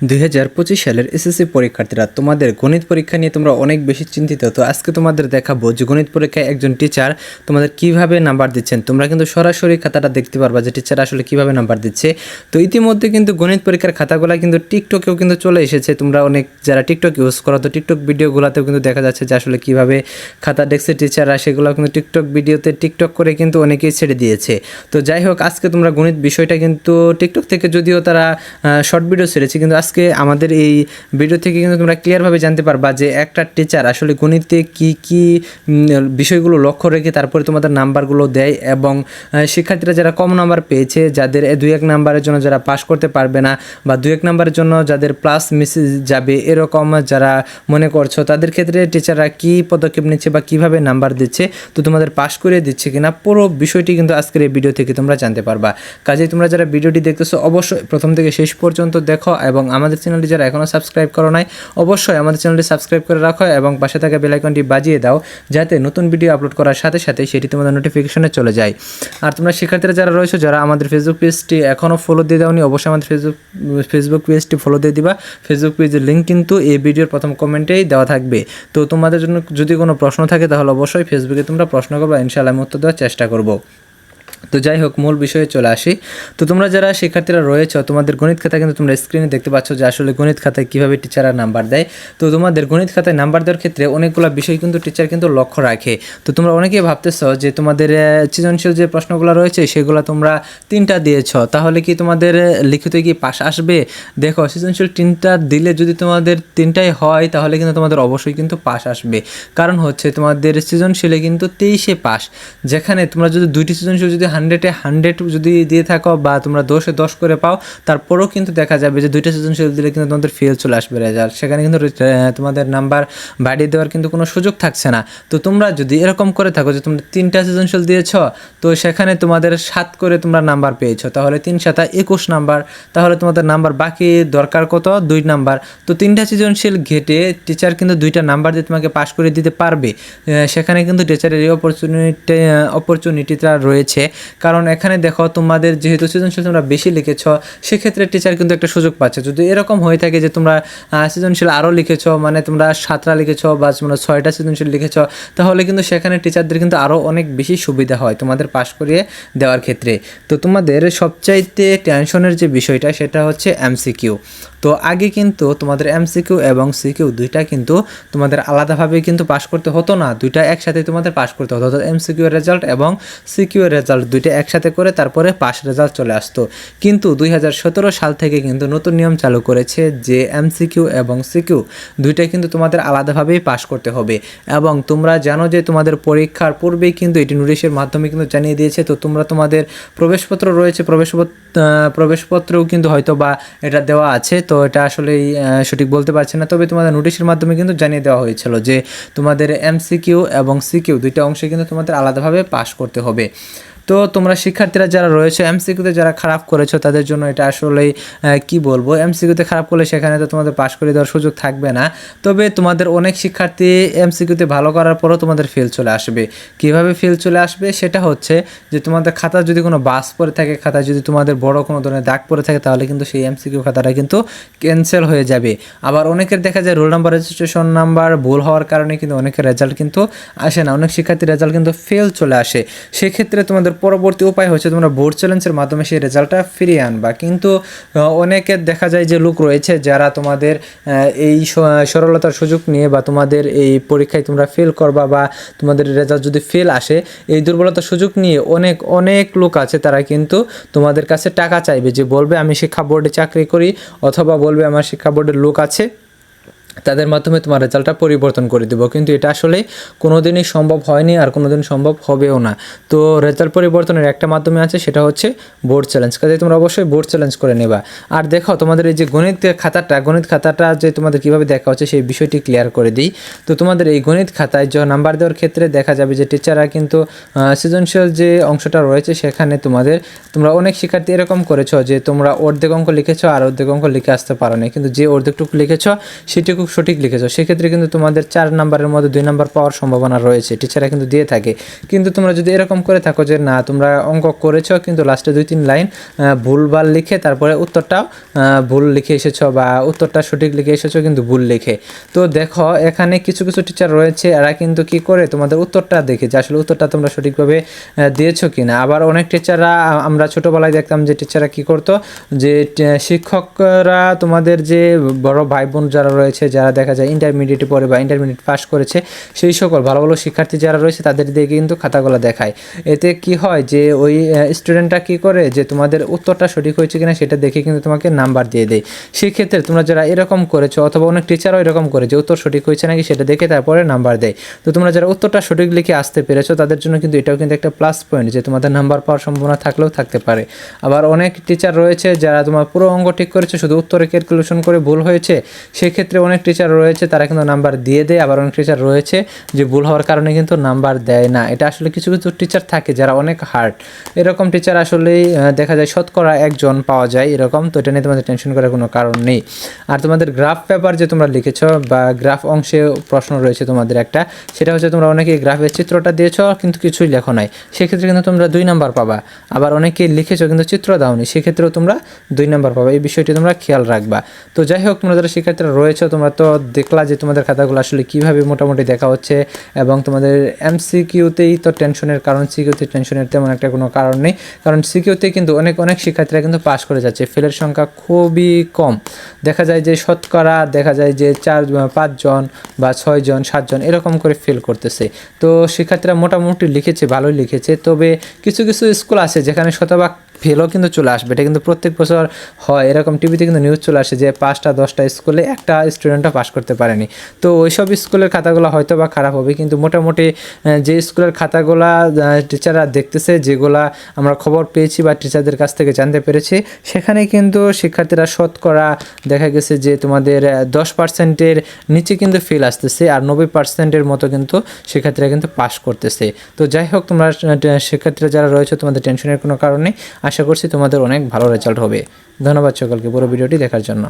দুই হাজার পঁচিশ সালের এসএসসি পরীক্ষার্থীরা তোমাদের গণিত পরীক্ষা নিয়ে তোমরা অনেক বেশি চিন্তিত। তো আজকে তোমাদের দেখাবো যে গণিত পরীক্ষায় একজন টিচার তোমাদের কীভাবে নাম্বার দিচ্ছেন। তোমরা কিন্তু সরাসরি খাতাটা দেখতে পারবা যে টিচার আসলে কীভাবে নাম্বার দিচ্ছে। তো ইতিমধ্যে কিন্তু গণিত পরীক্ষার খাতাগুলো কিন্তু টিকটকেও কিন্তু চলে এসেছে। তোমরা অনেক যারা টিকটক ইউজ করো, তো টিকটক ভিডিওগুলোতেও কিন্তু দেখা যাচ্ছে যে আসলে কীভাবে খাতা দেখছে টিচাররা সেগুলো কিন্তু টিকটক ভিডিওতে টিকটক করে কিন্তু অনেকেই ছেড়ে দিয়েছে। তো যাই হোক, আজকে তোমরা গণিত বিষয়টা কিন্তু টিকটক থেকে যদিও তারা শর্ট ভিডিও ছেড়েছে, কিন্তু আজকে আমাদের এই ভিডিও থেকে কিন্তু তোমরা ক্লিয়ারভাবে জানতে পারবা যে একটা টিচার আসলে গণিতে কি কি বিষয়গুলো লক্ষ্য রেখে তারপরে তোমাদের নাম্বারগুলো দেয় এবং শিক্ষার্থীরা যারা কম নাম্বার পেয়েছে, যাদের দুই এক নাম্বারের জন্য যারা পাস করতে পারবে না বা দুই এক নাম্বারের জন্য যাদের প্লাস মিসে যাবে এরকম যারা মনে করছ, তাদের ক্ষেত্রে টিচাররা কি পদক্ষেপ নিচ্ছে বা কীভাবে নাম্বার দিচ্ছে, তো তোমাদের পাস করে দিচ্ছে কিনা, পুরো বিষয়টি কিন্তু আজকের এই ভিডিও থেকে তোমরা জানতে পারবা। কাজেই তোমরা যারা ভিডিওটি দেখতেছো, অবশ্যই প্রথম থেকে শেষ পর্যন্ত দেখো এবং আমাদের চ্যানেলটি যারা এখনও সাবস্ক্রাইব করো নাই, অবশ্যই আমাদের চ্যানেলটি সাবস্ক্রাইব করে রাখো এবং পাশে থাকা বেলাইকনটি বাজিয়ে দাও, যাতে নতুন ভিডিও আপলোড করার সাথে সাথে সেটি তোমাদের নোটিফিকেশনে চলে যায়। আর তোমরা শিক্ষার্থীরা যারা রয়েছে, যারা আমাদের ফেসবুক পেজটি এখনও ফলো দিয়ে দাওনি, অবশ্যই আমাদের ফেসবুক ফেসবুক পেজটি ফলো দিয়ে দিবা। ফেসবুক পেজের লিঙ্ক কিন্তু এই ভিডিওর প্রথম কমেন্টেই দেওয়া থাকবে। তো তোমাদের জন্য যদি কোনো প্রশ্ন থাকে, তাহলে অবশ্যই ফেসবুকে তোমরা প্রশ্ন করবা, ইনশাআল্লাহ আমি উত্তর দেওয়ার চেষ্টা করব। তো যাই হোক, মূল বিষয়ে চলে আসি। তো তোমরা যারা শিক্ষার্থীরা রয়েছে, তোমাদের গণিত খাতা কিন্তু তোমরা স্ক্রিনে দেখতে পাচ্ছ যে আসলে গণিত খাতায় কীভাবে টিচাররা নাম্বার দেয়। তো তোমাদের গণিত খাতায় নাম্বার দেওয়ার ক্ষেত্রে অনেকগুলো বিষয় কিন্তু টিচার কিন্তু লক্ষ্য রাখে। তো তোমরা অনেকেই ভাবতেছ যে তোমাদের সৃজনশীল যে প্রশ্নগুলো রয়েছে, সেগুলো তোমরা তিনটা দিয়েছ। তাহলে কি তোমাদের লিখিত কি পাশ আসবে? দেখো, সৃজনশীল তিনটা দিলে যদি তোমাদের তিনটাই হয়, তাহলে কিন্তু তোমাদের অবশ্যই কিন্তু পাশ আসবে। কারণ হচ্ছে তোমাদের সৃজনশীলে কিন্তু তেইশে পাস যেখানে তোমরা যদি দুইটি সৃজনশীল যদি হান্ড্রেডে হান্ড্রেড যদি দিয়ে থাকো বা তোমরা দশে দশ করে পাও, তারপরেও কিন্তু দেখা যাবে যে দুইটা সৃজনশীল দিলে কিন্তু তোমাদের ফেল চলে আসবে রেজাল্ট সেখানে কিন্তু তোমাদের নাম্বার বাড়িয়ে দেওয়ার কিন্তু কোনো সুযোগ থাকছে না। তো তোমরা যদি এরকম করে থাকো যে তোমরা তিনটা সৃজনশীল দিয়েছ, তো সেখানে তোমাদের সাত করে তোমরা নাম্বার পেয়েছ। তাহলে তিন সাতা একুশ নাম্বার তাহলে তোমাদের নাম্বার বাকি দরকার কত? দুই নাম্বার তো তিনটা সৃজনশীল ঘেটে টিচার কিন্তু দুইটা নাম্বার দিয়ে তোমাকে পাশ করে দিতে পারবে। সেখানে কিন্তু টিচারের এই অপরচুনিটি অপরচুনিটিটা রয়েছে। কারণ এখানে দেখো তোমাদের যেহেতু সৃজনশীল তোমরা বেশি লিখেছ, সেক্ষেত্রে টিচার কিন্তু একটা সুযোগ পাচ্ছে। যদি এরকম হয়ে থাকে যে তোমরা সৃজনশীল আরও লিখেছ মানে তোমরা সাতটা লিখেছ বা তোমরা ছয়টা সৃজনশীল লিখেছ, তাহলে কিন্তু সেখানে টিচারদের কিন্তু আরও অনেক বেশি সুবিধা হয় তোমাদের পাশ করিয়ে দেওয়ার ক্ষেত্রে। তো তোমাদের সবচাইতে টেনশনের যে বিষয়টা, সেটা হচ্ছে এমসিকিউ তো আগে কিন্তু তোমাদের এমসিকিউ এবং সিকিউ দুইটা কিন্তু তোমাদের আলাদাভাবে কিন্তু পাশ করতে হতো না। দুইটা একসাথে তোমাদের পাশ করতে হতো। অর্থাৎ এমসিকিউ রেজাল্ট এবং সিকিউ রেজাল্ট দুইটা একসাথে করে তারপরে পাস রেজাল্ট চলে আসতো। কিন্তু দুই হাজার সতেরো সাল থেকে কিন্তু নতুন নিয়ম চালু করেছে যে এমসিকিউ এবং সিকিউ দুইটা কিন্তু তোমাদের আলাদাভাবেই পাশ করতে হবে। এবং তোমরা জানো যে তোমাদের পরীক্ষার পূর্বেই কিন্তু এটি নোটিশের মাধ্যমে কিন্তু জানিয়ে দিয়েছে। তো তোমরা তোমাদের প্রবেশপত্র রয়েছে প্রবেশপত্র প্রবেশপত্রেও কিন্তু হয়তো বা এটা দেওয়া আছে। তো এটা আসলে সঠিক বলতে পারছি না। তবে তোমাদের নোটিশের মাধ্যমে কিন্তু জানিয়ে দেওয়া হয়েছিল যে তোমাদের এমসিকিউ এবং সিকিউ দুইটা অংশে কিন্তু তোমাদের আলাদাভাবে পাশ করতে হবে। তো তোমরা শিক্ষার্থীরা যারা রয়েছে এমসিকিউতে যারা খারাপ করেছ, তাদের জন্য এটা আসলেই কি বলব? এমসিকিউতে খারাপ করলে সেখানে তো তোমাদের পাশ করে দেওয়ার সুযোগ থাকবে না। তবে তোমাদের অনেক শিক্ষার্থী এমসিকিউতে ভালো করার পরও তোমাদের ফেল চলে আসবে। কীভাবে ফেল চলে আসবে? সেটা হচ্ছে যে তোমাদের খাতা যদি কোনো বাস পড়ে থাকে, খাতা যদি তোমাদের বড় কোনো ধরনের দাগ পড়ে থাকে, তাহলে কিন্তু সেই এমসিকিউ খাতাটা কিন্তু ক্যান্সেল হয়ে যাবে। আবার অনেকের দেখা যায় রোল নাম্বার রেজিস্ট্রেশন নাম্বার ভুল হওয়ার কারণে কিন্তু অনেকের রেজাল্ট কিন্তু আসে না। অনেক শিক্ষার্থীর রেজাল্ট কিন্তু ফেল চলে আসে। সেক্ষেত্রে তোমাদের পরবর্তী উপায় হচ্ছে তোমরা বোর্ড চ্যালেঞ্জের মাধ্যমে সেই রেজাল্টটা ফিরিয়ে আনবা। কিন্তু অনেকের দেখা যায় যে লোক রয়েছে যারা তোমাদের এই সরলতার সুযোগ নিয়ে বা তোমাদের এই পরীক্ষায় তোমরা ফেল করবা বা তোমাদের রেজাল্ট যদি ফেল আসে, এই দুর্বলতার সুযোগ নিয়ে অনেক অনেক লোক আছে তারা কিন্তু তোমাদের কাছে টাকা চাইবে যে বলবে আমি শিক্ষা বোর্ডে চাকরি করি অথবা বলবে আমার শিক্ষা বোর্ডের লোক আছে। তাদের মাধ্যমে তোমার রেজাল্টটা পরিবর্তন করে দেবো। কিন্তু এটা আসলে কোনো দিনই সম্ভব হয়নি আর কোনোদিন সম্ভব হবেও না। তো রেজাল্ট পরিবর্তনের একটা মাধ্যমে আছে, সেটা হচ্ছে বোর্ড চ্যালেঞ্জ। কাজে তোমরা অবশ্যই বোর্ড চ্যালেঞ্জ করে নেবা। আর দেখো, তোমাদের এই যে গণিত খাতাটা গণিত খাতাটা যে তোমাদের কীভাবে দেখা হচ্ছে, সেই বিষয়টি ক্লিয়ার করে দিই। তো তোমাদের এই গণিত খাতায় যে নাম্বার দেওয়ার ক্ষেত্রে দেখা যাবে যে টিচাররা কিন্তু সৃজনশীল যে অংশটা রয়েছে, সেখানে তোমাদের, তোমরা অনেক শিক্ষার্থী এরকম করেছ যে তোমরা অর্ধেক অঙ্ক লিখেছো আর অর্ধেক অঙ্ক লিখে আসতে পারো না কিন্তু যে অর্ধেকটুকু লিখেছো, সেটুকু সঠিক লিখেছো সেক্ষেত্রে কিন্তু তোমাদের চার নাম্বারের মধ্যে দুই নাম্বার পাওয়ার সম্ভাবনা রয়েছে টিচাররা কিন্তু দিয়ে থাকে। কিন্তু তোমরা যদি এরকম করে থাকো যে না তোমরা অঙ্ক করেছ কিন্তু লাস্টে দুই তিন লাইন ভুলভাল লিখে তারপরে উত্তরটাও ভুল লিখে এসেছ বা উত্তরটা সঠিক লিখে এসেছ কিন্তু ভুল লিখে। তো দেখো এখানে কিছু কিছু টিচার রয়েছে এরা কিন্তু কি করে তোমাদের উত্তরটা দেখে যে আসলে উত্তরটা তোমরা সঠিকভাবে আহ, কি না আবার অনেক টিচাররা আমরা ছোটোবেলায় দেখতাম যে টিচাররা কি করতো যে শিক্ষকরা তোমাদের যে বড় ভাই বোন যারা রয়েছে যারা দেখা যায় ইন্টারমিডিয়েটে পড়ে বা ইন্টারমিডিয়েট পাস করেছে, সেই সকল ভালো ভালো শিক্ষার্থী যারা রয়েছে তাদের দিয়ে কিন্তু খাতাগুলো দেখায়। এতে কি হয় যে ওই স্টুডেন্টরা কি করে যে তোমাদের উত্তরটা সঠিক হয়েছে কিনা সেটা দেখে কিন্তু তোমাকে নাম্বার দিয়ে দেয়। সেই ক্ষেত্রে তোমরা যারা এরকম করেছ অথবা অনেক টিচারও এরকম করে যে উত্তর সঠিক হয়েছে নাকি সেটা দেখে তারপরে নাম্বার দেয়। তো তোমরা যারা উত্তরটা সঠিক লিখে আসতে পেরেছ তাদের জন্য কিন্তু এটাও কিন্তু একটা প্লাস পয়েন্ট যে তোমাদের নাম্বার পাওয়ার সম্ভাবনা থাকলেও থাকতে পারে। আবার অনেক টিচার রয়েছে যারা তোমার পুরো অঙ্গ ঠিক করেছে, শুধু উত্তরে ক্যালকুলেশন করে ভুল হয়েছে, সেক্ষেত্রে অনেক টিচার রয়েছে, তারা কিন্তু নাম্বার দিয়ে দেয়। আবার অনেক টিচার রয়েছে যে ভুল হওয়ার কারণে কিন্তু নাম্বার দেয় না। এটা আসলে কিছু কিছু টিচার থাকে যারা অনেক হার্ড এরকম টিচার আসলেই দেখা যায় শতকরা একজন পাওয়া যায় এরকম। তো এটা নিয়ে তোমাদের টেনশন করার কোনো কারণ নেই। আর তোমাদের গ্রাফ পেপার যে তোমরা লিখেছ বা গ্রাফ অংশে প্রশ্ন রয়েছে তোমাদের একটা, সেটা হচ্ছে তোমরা অনেকে গ্রাফের চিত্রটা দিয়েছ, কিন্তু কিছুই লেখো নাই। সেক্ষেত্রে কিন্তু তোমরা দুই নাম্বার পাবা। আবার অনেকে লিখেছো কিন্তু চিত্র দাওনি, সেক্ষেত্রেও তোমরা দুই নাম্বার পাবা। এই বিষয়টি তোমরা খেয়াল রাখবা। তো যাই হোক তোমরা যারা শিক্ষার্থীরা রয়েছে, তোমরা তো দেখলা যে তোমাদের খাতাগুলো আসলে কীভাবে মোটামুটি দেখা হচ্ছে এবং তোমাদের এমসিকিউতেই তো টেনশনের কারণ, সিকিউতে টেনশনের তেমন একটা কোনো কারণ নেই। কারণ সিকিউতে কিন্তু অনেক অনেক শিক্ষার্থীরা কিন্তু পাস করে যাচ্ছে, ফেলের সংখ্যা খুবই কম। দেখা যায় যে শতকরা, দেখা যায় যে চার পাঁচজন বা ছয়জন, সাতজন এরকম করে ফেল করতেছে। তো শিক্ষার্থীরা মোটামুটি লিখেছে, ভালোই লিখেছে। তবে কিছু কিছু স্কুল আছে যেখানে শতভাগ ফেলও কিন্তু চলে আসবে। এটা কিন্তু প্রত্যেক বছর হয়। এরকম টিভিতে কিন্তু নিউজ চলে আসে যে পাঁচটা, দশটা স্কুলে একটা স্টুডেন্টও পাস করতে পারেনি। তো ওইসব স্কুলের খাতাগুলো হয়তো বা খারাপ হবে, কিন্তু মোটামুটি যে স্কুলের খাতাগুলা টিচাররা দেখতেছে, যেগুলা আমরা খবর পেয়েছি বা টিচারদের কাছ থেকে জানতে পেরেছি, সেখানে কিন্তু শিক্ষার্থীরা শতকরা দেখা গেছে যে তোমাদের দশ পার্সেন্টের নিচে কিন্তু ফেল আসতেছে আর নব্বই পার্সেন্টের মতো কিন্তু শিক্ষার্থীরা কিন্তু পাস করতেছে। তো যাই হোক, তোমরা শিক্ষার্থীরা যারা রয়েছে, তোমাদের টেনশনের কোনো কারণ আশা করছি তোমাদের অনেক ভালো রেজাল্ট হবে। ধন্যবাদ সকলকে পুরো ভিডিওটি দেখার জন্য।